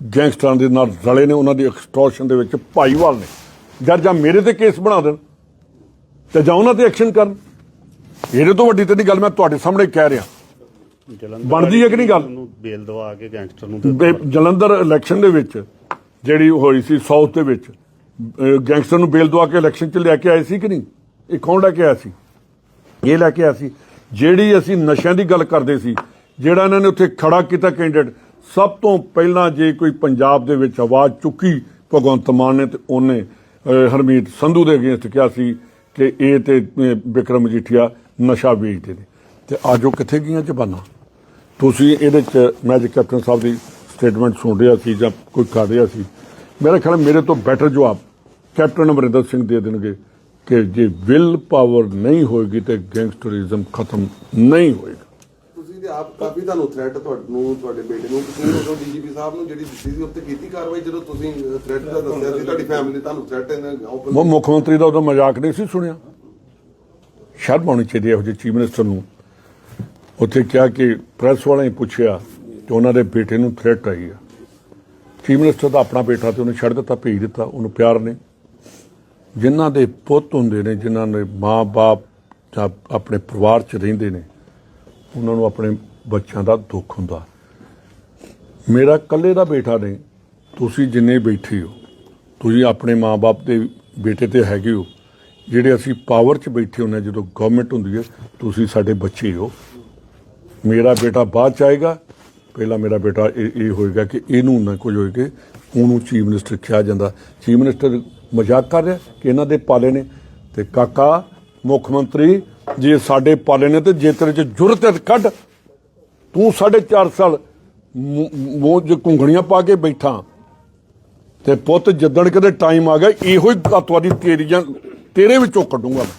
ਗੈਂਗਸਟਰਾਂ ਦੇ ਨਾਲ ਰਲੇ ਨੇ, ਉਹਨਾਂ ਦੀ ਐਕਸਟੋਰਸ਼ਨ ਦੇ ਵਿੱਚ ਭਾਈਵਾਲ ਨੇ। ਜਦ ਜਾਂ ਮੇਰੇ ਤੇ ਕੇਸ ਬਣਾ ਦੇਣ ਤੇ ਜਾਂ ਉਹਨਾਂ ਤੇ ਐਕਸ਼ਨ ਕਰਨ। ਇਹਦੇ ਤੋਂ ਵੱਡੀ ਤੇ ਨਹੀਂ ਗੱਲ, ਮੈਂ ਤੁਹਾਡੇ ਸਾਹਮਣੇ ਕਹਿ ਰਿਹਾ। ਬਣਦੀ ਹੈ ਕਿ ਨਹੀਂ ਗੱਲ? ਨੂੰ ਬੇਲ ਦਵਾ ਕੇ ਗੈਂਗਸਟਰ ਨੂੰ ਬੇ- ਜਲੰਧਰ ਇਲੈਕਸ਼ਨ ਦੇ ਵਿੱਚ ਜਿਹੜੀ ਹੋਈ ਸੀ ਸਾਊਥ ਦੇ ਵਿੱਚ ਅਹ ਗੈਂਗਸਟਰ ਨੂੰ ਬੇਲ ਦਵਾ ਕੇ ਇਲੈਕਸ਼ਨ 'ਚ ਲੈ ਕੇ ਆਏ ਸੀ ਕਿ ਨਹੀਂ? ਇਹ ਕੌਣ ਲੈ ਕੇ ਆਇਆ ਸੀ? ਇਹ ਲੈ ਕੇ ਆਇਆ ਸੀ। ਜਿਹੜੀ ਅਸੀਂ ਨਸ਼ਿਆਂ ਦੀ ਗੱਲ ਕਰਦੇ ਸੀ ਜਿਹੜਾ ਇਹਨਾਂ ਨੇ ਉੱਥੇ ਖੜਾ ਕੀਤਾ ਕੈਂਡੀਡੇਟ ਸਭ ਤੋਂ ਪਹਿਲਾਂ ਜੇ ਕੋਈ ਪੰਜਾਬ ਦੇ ਵਿੱਚ ਆਵਾਜ਼ ਚੁੱਕੀ ਭਗਵੰਤ ਮਾਨ ਨੇ ਤੇ ਉਹਨੇ ਅਹ, ਹਰਮੀਤ ਸੰਧੂ ਦੇ ਅਗੇਂਸਟ ਕਿਹਾ ਸੀ ਕਿ ਇਹ ਤੇ ਅਹ, ਬਿਕਰਮ ਮਜੀਠੀਆ ਨਸ਼ਾ ਵੇਚਦੇ ਨੇ। ਤੇ ਅੱਜ ਉਹ ਕਿੱਥੇ ਗਈਆਂ ਜ਼ਬਾਨਾਂ ਤੁਸੀਂ ਇਹਦੇ ਚ ਮੈਂ ਜੇ ਕੈਪਟਨ ਸਾਹਿਬ ਦੀ ਸਟੇਟਮੈਂਟ ਸੁਣ ਰਿਹਾ ਸੀ ਜਾਂ ਕੋਈ ਕਰ ਰਿਹਾ ਸੀ। ਮੇਰਾ ਖਿਆਲ ਮੇਰੇ ਤੋਂ ਬੈਟਰ ਜਵਾਬ ਕੈਪਟਨ ਅਮਰਿੰਦਰ ਸਿੰਘ ਦੇ ਦੇਣਗੇ ਕਿ ਜੇ ਵਿਲ ਪਾਵਰ ਨਹੀਂ ਹੋਏਗੀ ਤੇ ਗੈਂਗਸਟਰਿਜ਼ਮ ਖਤਮ ਨਹੀਂ ਹੋਏਗਾ। ਤੁਸੀਂ ਤੇ ਆਪ ਕਾਫੀ ਤੁਹਾਨੂੰ ਥ੍ਰੈਟ ਤੁਹਾਨੂੰ ਤੁਹਾਡੇ ਬੇਟੇ ਨੂੰ ਤੁਸੀਂ ਉਦੋਂ ਡੀਜੀਪੀ ਸਾਹਿਬ ਨੂੰ ਜਿਹੜੀ ਦਿੱਤੀ ਸੀ ਉੱਤੇ ਕੀਤੀ ਕਾਰਵਾਈ ਜਦੋਂ ਤੁਸੀਂ ਥ੍ਰੈਟ ਦਾ ਦੱਸਿਆ ਸੀ ਤੁਹਾਡੀ ਫੈਮਿਲੀ ਨੇ ਤੁਹਾਨੂੰ ਥ੍ਰੈਟ ਓਪਨ ਮੁ- ਮੁੱਖ ਮੰਤਰੀ ਦਾ ਉਹਦਾ ਮਜ਼ਾਕ ਨਹੀਂ ਸੀ ਸੁਣਿਆ? ਸ਼ਰਮ ਆਉਣੀ ਚਾਹੀਦੀ ਹੈ ਚੀਫ ਮਿਨਿਸਟਰ ਨੂੰ। ਉੱਥੇ ਕਿਹਾ ਕਿ ਪ੍ਰੈਸ ਵਾਲਿਆਂ ਨੇ ਪੁੱਛਿਆ ਕਿ ਉਹਨਾਂ ਦੇ ਬੇਟੇ ਨੂੰ ਥ੍ਰੈਟ ਆਈ ਆ। ਚੀਫ ਮਿਨਿਸਟਰ ਦਾ ਆਪਣਾ ਬੇਟਾ ਤੇ ਉਹਨੇ ਛੱਡ ਦਿੱਤਾ, ਭੇਜ ਦਿੱਤਾ, ਉਹਨੂੰ ਪਿਆਰ ਨੇ। ਜਿਨ੍ਹਾਂ ਦੇ ਪੁੱਤ ਹੁੰਦੇ ਨੇ, ਜਿਨ੍ਹਾਂ ਦੇ ਮਾਂ-ਬਾਪ ਜਾਂ ਆਪਣੇ ਪਰਿਵਾਰ 'ਚ ਰਹਿੰਦੇ ਨੇ, ਉਹਨਾਂ ਨੂੰ ਆਪਣੇ ਬੱਚਿਆਂ ਦਾ ਦੁੱਖ ਹੁੰਦਾ। ਮੇਰਾ ਇਕੱਲੇ ਦਾ ਬੇਟਾ ਨਹੀਂ, ਤੁਸੀਂ ਜਿੰਨੇ ਬੈਠੇ ਹੋ, ਤੁਸੀਂ ਆਪਣੇ ਮਾਪੇ ਦੇ ਬੇਟੇ ਤੇ ਹੈਗੇ ਹੋ, ਜਿਹੜੇ ਅਸੀਂ ਪਾਵਰ 'ਚ ਬੈਠੇ ਹੁੰਦੇ ਹਾਂ, ਜਦੋਂ ਗਵਰਨਮੈਂਟ ਹੁੰਦੀ ਹੈ, ਤੁਸੀਂ ਸਾਡੇ ਬੱਚੇ ਹੋ। ਮੇਰਾ ਬੇਟਾ ਬਾਅਦ ਚ ਆਏਗਾ। ਪਹਿਲਾਂ ਮੇਰਾ ਬੇਟਾ ਇਹ ਇਹ ਹੋਏਗਾ ਕਿ ਇਹਨੂੰ ਨਾ ਕੁਝ ਹੋਏ ਕਿ ਉਹਨੂੰ ਚੀਫ ਮਿਨਿਸਟਰ ਕਿਹਾ ਜਾਂਦਾ। ਚੀਫ ਮਿਨਿਸਟਰ ਮਜ਼ਾਕ ਕਰ ਰਿਹਾ ਕਿ ਇਹਨਾਂ ਦੇ ਪਾਲੇ ਨੇ। ਤੇ ਕਾਕਾ, ਮੁੱਖ ਮੰਤਰੀ, ਜੇ ਸਾਡੇ ਪਾਲੇ ਨੇ ਤੇ ਜੇ ਤੇਰੇ ਚ ਜੁਰਤ ਕੱਢ। ਤੂੰ ਸਾਢੇ ਚਾਰ ਸਾਲ ਮੂੰਹ 'ਚ ਘੁੰਗਣੀਆਂ ਪਾ ਕੇ ਬੈਠਾ। ਤੇ ਪੁੱਤ ਜਿੱਦਣ ਕਦੇ ਟਾਈਮ ਆ ਗਿਆ, ਇਹੋ ਹੀ ਅੱਤਵਾਦੀ ਤੇਰੀਆਂ ਤੇਰੇ ਵਿੱਚੋਂ ਕੱਢੂੰਗਾ ਮੈਂ।